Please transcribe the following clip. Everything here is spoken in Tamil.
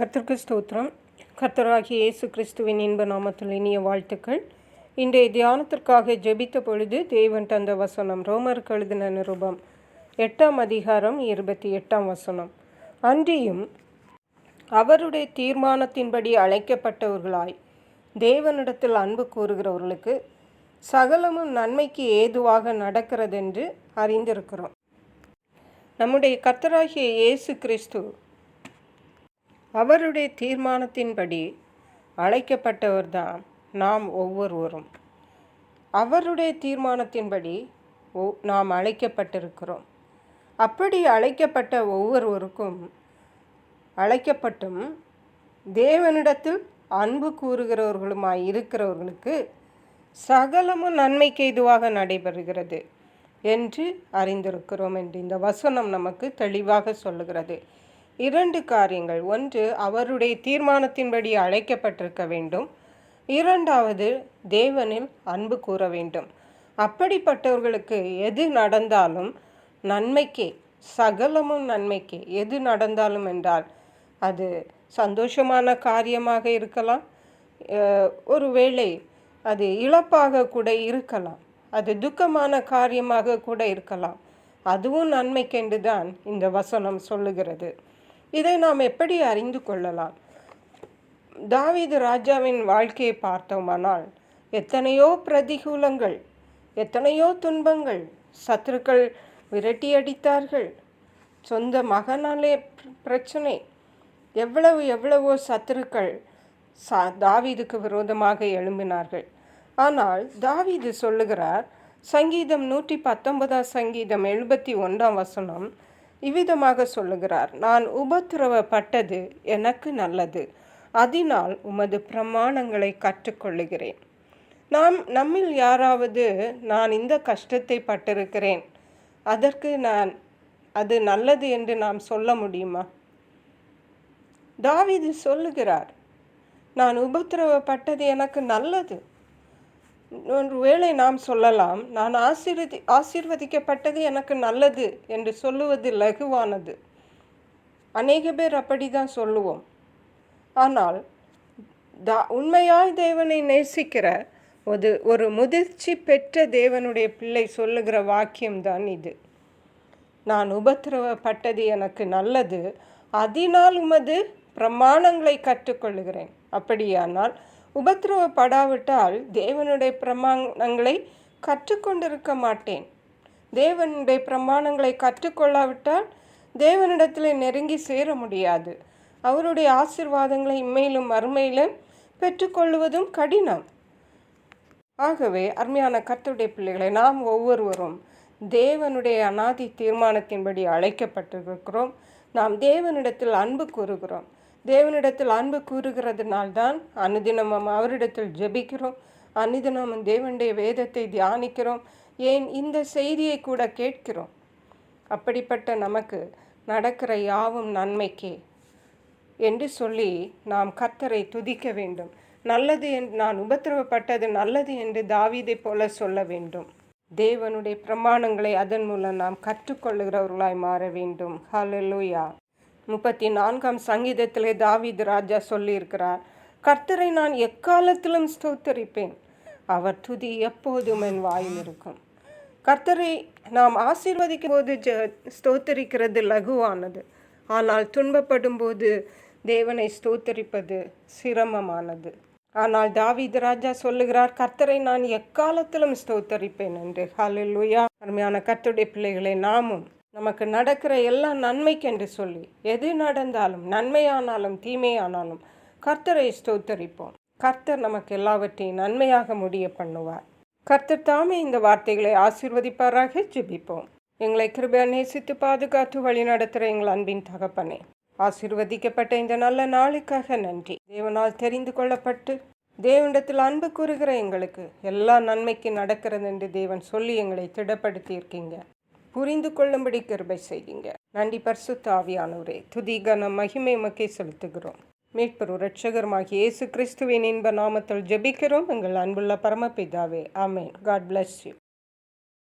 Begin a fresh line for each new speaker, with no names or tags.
கர்த்தருக்கு ஸ்தோத்திரம். கர்த்தராகிய இயேசு கிறிஸ்துவின் இன்ப நாமத்தில் இனிய வாழ்த்துக்கள். இன்றைய தியானத்திற்காக ஜெபித்த பொழுது தேவன் தந்த வசனம் ரோமருக்கு எழுதின நிருபம் எட்டாம் அதிகாரம் இருபத்தி எட்டாம் வசனம். அன்றியும் அவருடைய தீர்மானத்தின்படி அழைக்கப்பட்டவர்களாய் தேவனிடத்தில் அன்பு கூறுகிறவர்களுக்கு சகலமும் நன்மைக்கு ஏதுவாக நடக்கிறதென்று அறிந்திருக்கிறோம். நம்முடைய கர்த்தராகிய இயேசு கிறிஸ்து அவருடைய தீர்மானத்தின்படி அழைக்கப்பட்டவர்தான் நாம் ஒவ்வொருவரும். அவருடைய தீர்மானத்தின்படி ஒ நாம் அழைக்கப்பட்டிருக்கிறோம். அப்படி அழைக்கப்பட்ட ஒவ்வொருவருக்கும் அழைக்கப்பட்டும் தேவனிடத்தில் அன்பு கூறுகிறவர்களுமாய் இருக்கிறவர்களுக்கு சகலமும் நன்மைக்கு இதுவாக நடைபெறுகிறது என்று அறிந்திருக்கிறோம் என்று இந்த வசனம் நமக்கு தெளிவாக சொல்லுகிறது. இரண்டு காரியங்கள். ஒன்று அவருடைய தீர்மானத்தின்படி அழைக்கப்பட்டிருக்க வேண்டும். இரண்டாவது தேவனில் அன்பு கூற வேண்டும். அப்படிப்பட்டவர்களுக்கு எது நடந்தாலும் நன்மைக்கே சகலமும் நன்மைக்கே. எது நடந்தாலும் என்றால் அது சந்தோஷமான காரியமாக இருக்கலாம். ஒருவேளை அது இழப்பாக கூட இருக்கலாம். அது துக்கமான காரியமாக கூட இருக்கலாம். அதுவும் நன்மைக்கென்று தான் இந்த வசனம் சொல்லுகிறது. இதை நாம் எப்படி அறிந்து கொள்ளலாம்? தாவீது ராஜாவின் வாழ்க்கையை பார்த்தோமானால் எத்தனையோ பிரதிகூலங்கள் எத்தனையோ துன்பங்கள் சத்துருக்கள் விரட்டி அடித்தார்கள். சொந்த மகனாலே பிரச்சனை. எவ்வளவு எவ்வளவோ சத்துருக்கள் சா தாவீதுக்கு விரோதமாக எழும்பினார்கள். ஆனால் தாவீது சொல்லுகிறார் சங்கீதம் நூற்றி பத்தொன்பதாம் சங்கீதம் எழுபத்தி ஒன்றாம் வசனம் இவ்விதமாக சொல்லுகிறார் நான் உபத்திரவப்பட்டது எனக்கு நல்லது. அதனால் உமது பிரமாணங்களை கற்றுக்கொள்ளுகிறேன். நாம் நம்மில் யாராவது நான் இந்த கஷ்டத்தை பட்டிருக்கிறேன் அதற்கு நான் அது நல்லது என்று நாம் சொல்ல முடியுமா? தாவிது சொல்லுகிறார் நான் உபத்திரவப்பட்டது எனக்கு நல்லது. ஒரு வேளை நாம் சொல்லலாம் நான் ஆசீர்வதி ஆசீர்வதிக்கப்பட்டது எனக்கு நல்லது என்று சொல்லுவது லகுவானது. அநேக பேர் அப்படி தான் சொல்லுவோம். ஆனால் தா உண்மையாய் தேவனை நேசிக்கிற ஒரு ஒரு முதிர்ச்சி பெற்ற தேவனுடைய பிள்ளை சொல்லுகிற வாக்கியம்தான் இது. நான் உபத்திரவப்பட்டது எனக்கு நல்லது அதனால் உமது பிரமாணங்களை கற்றுக்கொள்கிறேன் அப்படியானால் உபத்திரவப்படாவிட்டால் தேவனுடைய பிரமாணங்களை கற்றுக்கொண்டிருக்க மாட்டேன். தேவனுடைய பிரமாணங்களை கற்றுக்கொள்ளாவிட்டால் தேவனிடத்தில் நெருங்கி சேர முடியாது. அவருடைய ஆசிர்வாதங்களை இம்மையிலும் மறுமையிலும் பெற்றுக்கொள்வதும் கடினம். ஆகவே அருமையான கத்துடைய பிள்ளைகளை நாம் ஒவ்வொருவரும் தேவனுடைய அனாதி தீர்மானத்தின்படி அழைக்கப்பட்டிருக்கிறோம். நாம் தேவனிடத்தில் அன்பு கூறுகிறோம். தேவனிடத்தில் அன்பு கூறுகிறதுனால்தான் அனுதினமும் அவரிடத்தில் ஜெபிக்கிறோம். அனுதினமும் தேவனுடைய வேதத்தை தியானிக்கிறோம். ஏன்? இந்த செய்தியை கூட கேட்கிறோம். அப்படிப்பட்ட நமக்கு நடக்கிற யாவும் நன்மைக்கே என்று சொல்லி நாம் கத்தரை துதிக்க வேண்டும். நல்லது என்று நான் உபத்திரவப்பட்டது நல்லது என்று தாவீதை போல சொல்ல வேண்டும். தேவனுடைய பிரமாணங்களை அதன் மூலம் நாம் கற்றுக்கொள்ளுகிறவர்களாய் மாற வேண்டும். ஹலலூயா முப்பத்தி நான்காம் சங்கீதத்திலே தாவித் ராஜா சொல்லியிருக்கிறார் கர்த்தரை நான் எக்காலத்திலும் ஸ்தோத்தரிப்பேன்? அவர் துதி எப்போதும் என் வாயில் இருக்கும். கர்த்தரை நாம் ஆசீர்வதிக்கும் போது ஜ ஸ்தோத்தரிக்கிறது லகுவானது. ஆனால் துன்பப்படும் போது தேவனை ஸ்தோத்தரிப்பது சிரமமானது. ஆனால் தாவித் ராஜா சொல்லுகிறார் கர்த்தரை நான் எக்காலத்திலும் ஸ்தோத்தரிப்பேன் என்று. ஹாலிலுயா அருமையான கர்த்தருடைய பிள்ளைகளை நாமும் நமக்கு நடக்கிற எல்லாம் நன்மைக்கென்று சொல்லி எது நடந்தாலும் நன்மையானாலும் தீமையானாலும் கர்த்தரை ஸ்தோத்தரிப்போம். கர்த்தர் நமக்கு எல்லாவற்றையும் நன்மையாக முடிய பண்ணுவார். கர்த்தர் தாமே இந்த வார்த்தைகளை ஆசீர்வதிப்பாராக ஜெபிப்போம். எங்களை கிருபையா நேசித்து பாதுகாத்து வழி நடத்துகிற எங்கள் அன்பின் தகப்பனே ஆசீர்வதிக்கப்பட்ட இந்த நல்ல நாளுக்காக நன்றி. தேவனால் தெரிந்து கொள்ளப்பட்டு தேவனிடத்தில் அன்பு கூறுகிற எங்களுக்கு எல்லா நன்மைக்கு நடக்கிறது என்று தேவன் சொல்லி எங்களை திடப்படுத்தியிருக்கீங்க புரிந்து கொள்ளும்படி கிருபை செய்யுங்க. நன்றி பர்சு ஆவியானவரே. துதி கன மகிமை மக்கே செலுத்துகிறோம். மீட்பரு ரட்சகருமாகிய இயேசு கிறிஸ்துவின் இன்ப நாமத்தில் ஜெபிக்கிறோம். எங்கள் அன்புள்ள பரமபிதாவே ஆமேன். God bless you